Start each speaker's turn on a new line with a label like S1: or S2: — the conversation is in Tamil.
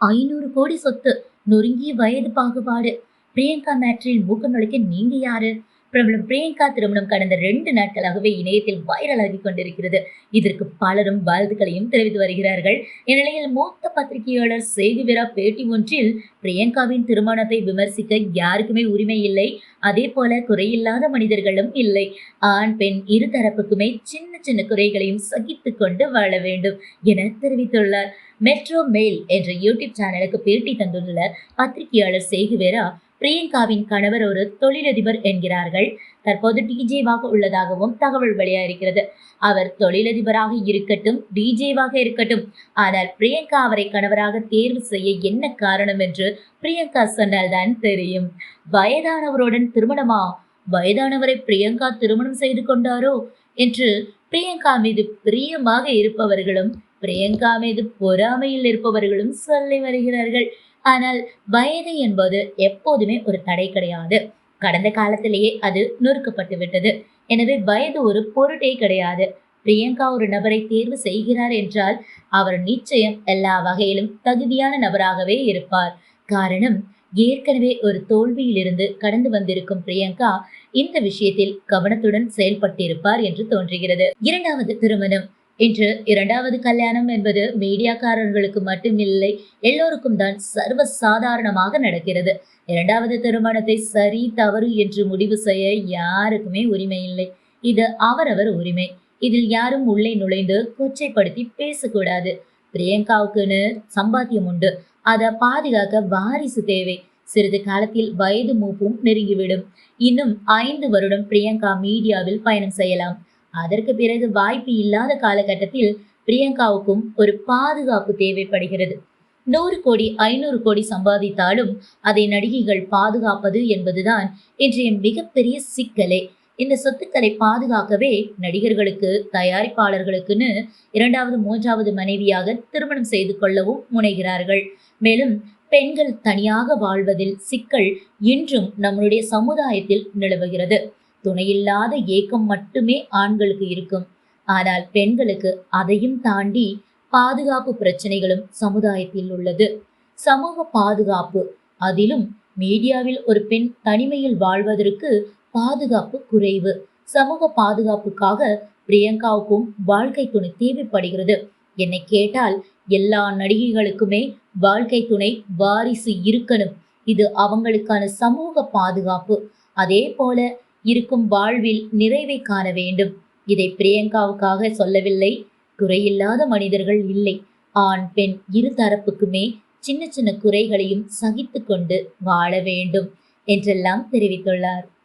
S1: ஐநூறு கோடி சொத்து நொறுங்கிய வயது பாகுபாடு. பிரியங்கா மேட்ரில் மூக்க நுழைக்க நீங்க யாரு? பிரபலம் பிரியங்கா திருமணம் கடந்த ரெண்டு நாட்களாகவே இணையத்தில் வைரலாகி கொண்டிருக்கிறது. இதற்கு பலரும் வாழ்த்துக்களையும் தெரிவித்து வருகிறார்கள். இந்நிலையில் மூத்த பத்திரிகையாளர் சேகுவிரா பேட்டி ஒன்றில் பிரியங்காவின் திருமணத்தை விமர்சிக்க யாருக்குமே உரிமை இல்லை. அதே போல குறையில்லாத மனிதர்களும் இல்லை. ஆண் பெண் இரு தரப்புக்குமே சின்ன சின்ன குறைகளையும் சகித்து கொண்டு வாழ வேண்டும் என தெரிவித்துள்ளார். மெட்ரோ மெயில் என்ற யூடியூப் சேனலுக்கு பேட்டி தந்துள்ள பத்திரிகையாளர் சேகுவேரா பிரியங்காவின் கணவர் ஒரு தொழிலதிபர் என்கிறார்கள். தற்போது டிஜேவாக உள்ளதாகவும் தகவல் வெளியாகிறது அவர் தொழிலதிபராக இருக்கட்டும் டிஜேவாக இருக்கட்டும். ஆனால் பிரியங்கா அவரை கணவராக தேர்வு செய்ய என்ன காரணம் என்று பிரியங்கா சொன்னால்தான் தெரியும். வயதானவருடன் திருமணமா? வயதானவரை பிரியங்கா திருமணம் செய்து கொண்டாரோ? என்று பிரியங்கா மீது பிரியமாக இருப்பவர்களும் பிரியங்கா மீது பொறாமையில் இருப்பவர்களும் சொல்லி வருகிறார்கள். ஆனால் வயது என்பது எப்போதுமே ஒரு தடை கிடையாது. கடந்த காலத்திலேயே அது நொறுக்கப்பட்டு விட்டது. எனவே வயது ஒரு பொருட்டே கிடையாது. பிரியங்கா ஒரு நபரை தேர்வு செய்கிறார் என்றால் அவர் நிச்சயம் எல்லா வகையிலும் தகுதியான நபராகவே இருப்பார். காரணம் ஏற்கனவே ஒரு தோல்வியிலிருந்து கடந்து வந்திருக்கும் பிரியங்கா இந்த விஷயத்தில் கவனத்துடன் செயல்பட்டிருப்பார் என்று தோன்றுகிறது. இரண்டாவது திருமணம். இன்று இரண்டாவது கல்யாணம் என்பது மீடியாக்காரர்களுக்கு மட்டுமில்லை எல்லோருக்கும் தான் சர்வ சாதாரணமாக நடக்கிறது. இரண்டாவது திருமணத்தை சரி தவறு என்று முடிவு செய்ய யாருக்குமே உரிமை இல்லை இது அவரவர் உரிமை. இதில் யாரும் உள்ளே நுழைந்து கொச்சைப்படுத்தி பேசக்கூடாது. பிரியங்காவுக்குன்னு சம்பாத்தியம் உண்டு. அதை பாதுகாக்க வாரிசு தேவை. சிறிது காலத்தில் வயது மூப்பும் நெருங்கிவிடும். இன்னும் ஐந்து வருடம் பிரியங்கா மீடியாவில் பயணம் செய்யலாம். அதற்கு பிறகு வாய்ப்பு இல்லாத காலகட்டத்தில் பிரியங்காவுக்கும் ஒரு பாதுகாப்பு தேவைப்படுகிறது. நூறு கோடி ஐநூறு கோடி சம்பாதித்தாலும் அதை நடிகைகள் பாதுகாப்பது என்பதுதான் இன்றைய மிகப்பெரிய சிக்கலே. இந்த சொத்துக்களை பாதுகாக்கவே நடிகர்களுக்கு தயாரிப்பாளர்களுக்குன்னு இரண்டாவது மூன்றாவது மனைவியாக திருமணம் செய்து கொள்ளவும் முனைகிறார்கள். மேலும் பெண்கள் தனியாக வாழ்வதில் சிக்கல் இன்றும் நம்மளுடைய சமுதாயத்தில் நிலவுகிறது. துணையில்லாத ஏக்கம் மட்டுமே ஆண்களுக்கு இருக்கும். ஆனால் பெண்களுக்கு அதையும் தாண்டி பாதுகாப்பு பிரச்சனைகளும் சமுதாயத்தில் உள்ளது. சமூக பாதுகாப்பு அதிலும் மீடியாவில் ஒரு பெண் தனிமையில் வாழ்வதற்கு பாதுகாப்பு குறைவு. சமூக பாதுகாப்புக்காக பிரியங்காவுக்கும் வாழ்க்கை துணை தேவைப்படுகிறது. என்னை கேட்டால் எல்லா நடிகைகளுக்குமே வாழ்க்கை துணை வாரிசு இருக்கணும். இது அவங்களுக்கான சமூக பாதுகாப்பு. அதே போல இருக்கும் வாழ்வில் நிறைவை காண வேண்டும். இதை பிரியங்காவுக்காக சொல்லவில்லை. குறையில்லாத மனிதர்கள் இல்லை. ஆண் பெண் இரு தரப்புக்குமே சின்ன சின்ன குறைகளையும் சகித்து கொண்டு வாழ வேண்டும் என்றெல்லாம் தெரிவித்துள்ளார்.